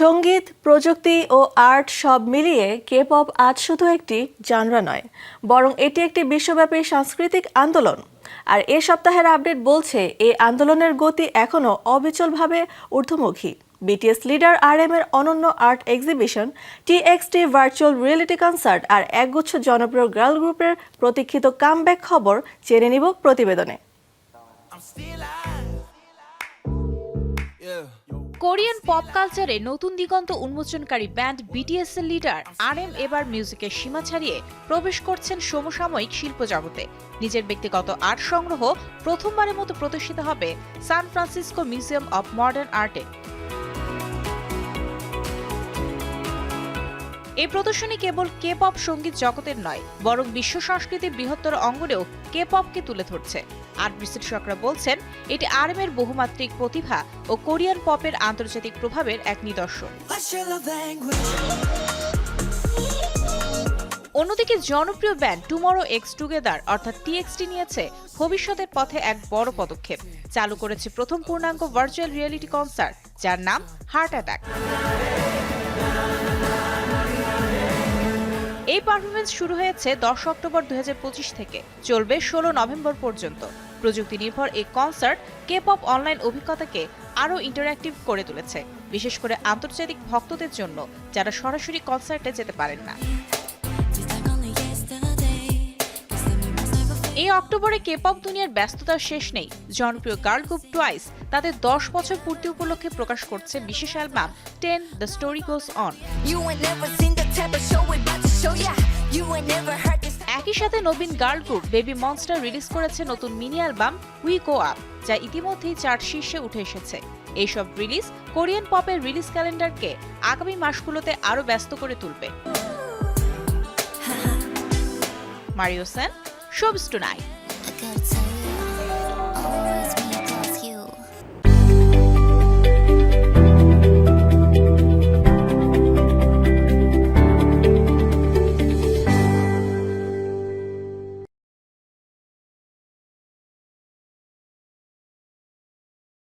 সংগীত, প্রযুক্তি ও আর্ট সব মিলিয়ে কে পপ আজ শুধু একটি জানরা নয়, বরং এটি একটি বিশ্বব্যাপী সাংস্কৃতিক আন্দোলন। আর এ সপ্তাহের আপডেট বলছে এই আন্দোলনের গতি এখনও অবিচলভাবে ঊর্ধ্বমুখী। বিটিএস লিডার আর এম এর অনন্য art exhibition TXT virtual reality concert আর একগুচ্ছ জনপ্রিয় গার্ল গ্রুপের প্রতীক্ষিত কামব্যাক খবর জেনে নিব প্রতিবেদনে। কোরিয়ান পপ কালচারে নতুন দিগন্ত উন্মোচনকারী ব্যান্ড বিটিএস এর লিডার আর এম এবার মিউজিকের সীমা ছাড়িয়ে প্রবেশ করছেন সমসাময়িক শিল্প জগতে। নিজের ব্যক্তিগত আর্ট সংগ্রহ প্রথমবারের মতো প্রদর্শিত হবে San Francisco museum of modern আর্টে। এই প্রদর্শনী কেবল কে পপ সংগীত জগতের নয়, বরং বিশ্ব সংস্কৃতির বৃহত্তর অঙ্গনেও কে পপকে তুলে ধরছে। আর্ট বিশ্লেষকরা বলছেন, এটি আরএমের বহুমাত্রিক প্রতিভা ও কোরিয়ান পপের আন্তর্জাতিক প্রভাবের এক নিদর্শন? অন্যদিকে জনপ্রিয় ব্যান্ড টুমরো এক্স টুগেদার অর্থাৎ টিএক্সটি নিয়েছে ভবিষ্যতের পথে এক বড় পদক্ষেপ। চালু করেছে প্রথম পূর্ণাঙ্গ ভার্চুয়াল রিয়েলিটি কনসার্ট যার নাম হার্ট অ্যাটাক এই পারফরমেন্স শুরু হয়েছে দশ অক্টোবর দুই হাজার পঁচিশ থেকে। চলবে ষোলো নভেম্বর পর্যন্ত। প্রযুক্তি নির্ভর এই কনসার্ট কে পপ অনলাইন অভিজ্ঞতাকে আরও ইন্টারঅ্যাক্টিভ করে তুলেছে। বিশেষ করে আন্তর্জাতিক ভক্তদের জন্য, যারা সরাসরি কনসার্টে যেতে পারেন না। এই অক্টোবরে কে পপ দুনিয়ার ব্যস্ততার শেষ নেই। জনপ্রিয় গার্ল গ্রুপ টুয়াইস তাদের দশ বছর পূর্তি উপলক্ষে প্রকাশ করছে বিশেষ album ten the story goes on. একই সাথে নবীন girl group Baby Monster release করেছে নতুন mini album we go up যা ইতিমধ্যেই চার্ট শীর্ষে উঠে এসেছে। এইসব রিলিজ কোরিয়ান পপের রিলিজ ক্যালেন্ডারকে আগামী মাসগুলোতে আরও ব্যস্ত করে তুলবে। Mario Sen শোবস tonight I gotta tell